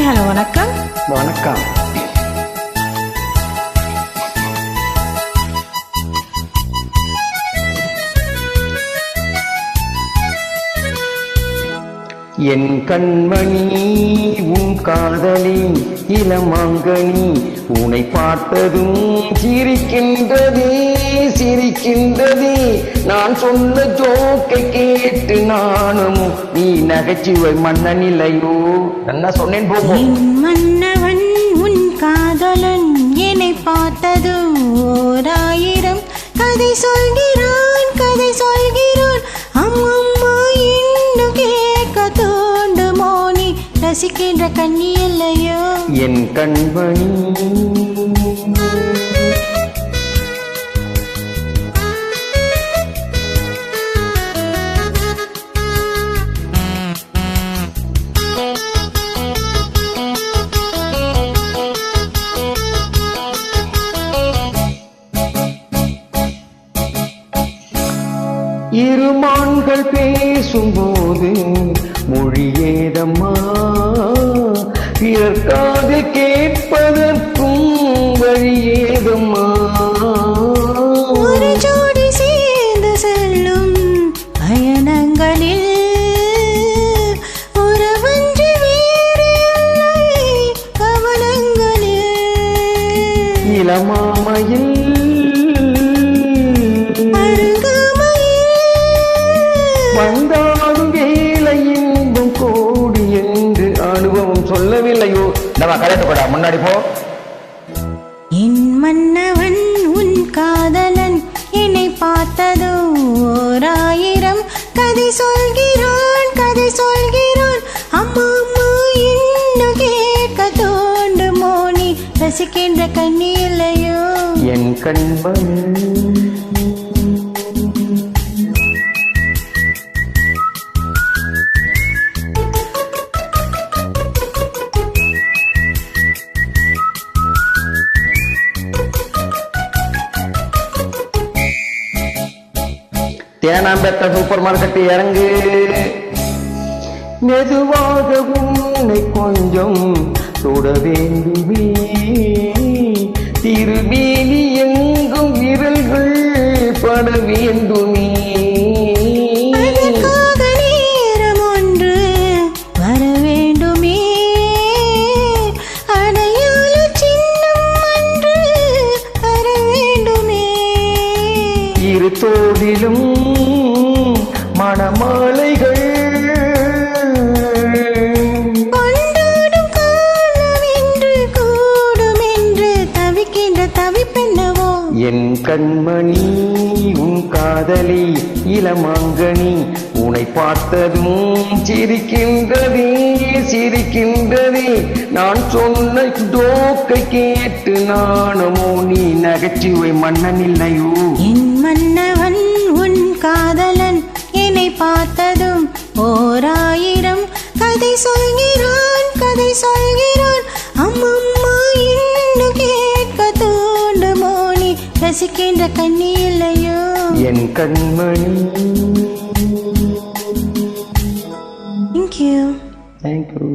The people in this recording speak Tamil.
ஹாய் ஹலோ வணக்கம். வணக்கம். என் கண்மணி உன் காதலி இளமாங்கனி உனை பார்த்ததும் சிரிக்கின்றதே. சிரிக்கின்றதே. நான் சொன்ன ஜோக்கை கேட்டு நானும். நீ நகைச்சுவை மன்னனில்லையோ? என்ன சொன்னேன் போகும் மன்னவன் உன் காதலன் என்னை பார்த்தது ஓராயிரம். கதை சொல்கிறான் கதை சொல்கிறான். அம்மம்மா இன்னும் கேட்க தோண்டுமோ? நீ ரசிக்கின்ற கண்ணி இல்லையோ? என் கண்மணி இருமான்கள் பேசும்போது மொழியேதம்மா பிறர் காது கேட்பதற்கும் வழியேதம்மா ஒரு ஜோடி சேர்ந்து செல்லும் பயணங்களில் இளமாமையில் வந்தாலும் வேலை இன்பம் கோடி என்று அனுபவம் சொல்லவில்லையோ. நம்ம கரெக்ட் முன்னாடி போ. என் மன்னவன் உன் காதலன் என்னை பார்த்ததோ ஓராயிரம். கதை சொல்கிறான் கதை சொல்கிறான். அம்மா அம்மா இன்னும் கேட்க தோண்டுமோ நீ ரசிக்கின்ற கண்ணி இல்லையோ. என் கண்மணி தேனாம்பேட்ட சூப்பர் மார்க்கெட் இறங்கு. மெதுவாக உன்னை கொஞ்சம் தொட வேண்டுமே. திருமேனி எங்கும் விரல்கள் பட வேண்டுமே. அதற்காக நேரம் தோளிலும் மணமாலைகள் என் கண்மணி உன் காதலி இளமாங்கனி உன்னை பார்த்ததும் சிரிக்கின்றதே சிரிக்கின்றதே. நான் சொன்ன டோக்கை கேட்டு நாணமோ நீ நகைச்சுவை மன்னனில்லையோ? என் உன் காதலன் என்னை பார்த்ததும் ஓராயிரம். கதை சொல்கிறான் கதை சொல்கிறான். அம்மம்மா இன்னும் கேட்க தோண்டுமோ நீ ரசிக்கின்ற கண்ணி இல்லையோ என் கண்மணி. Thank you thank you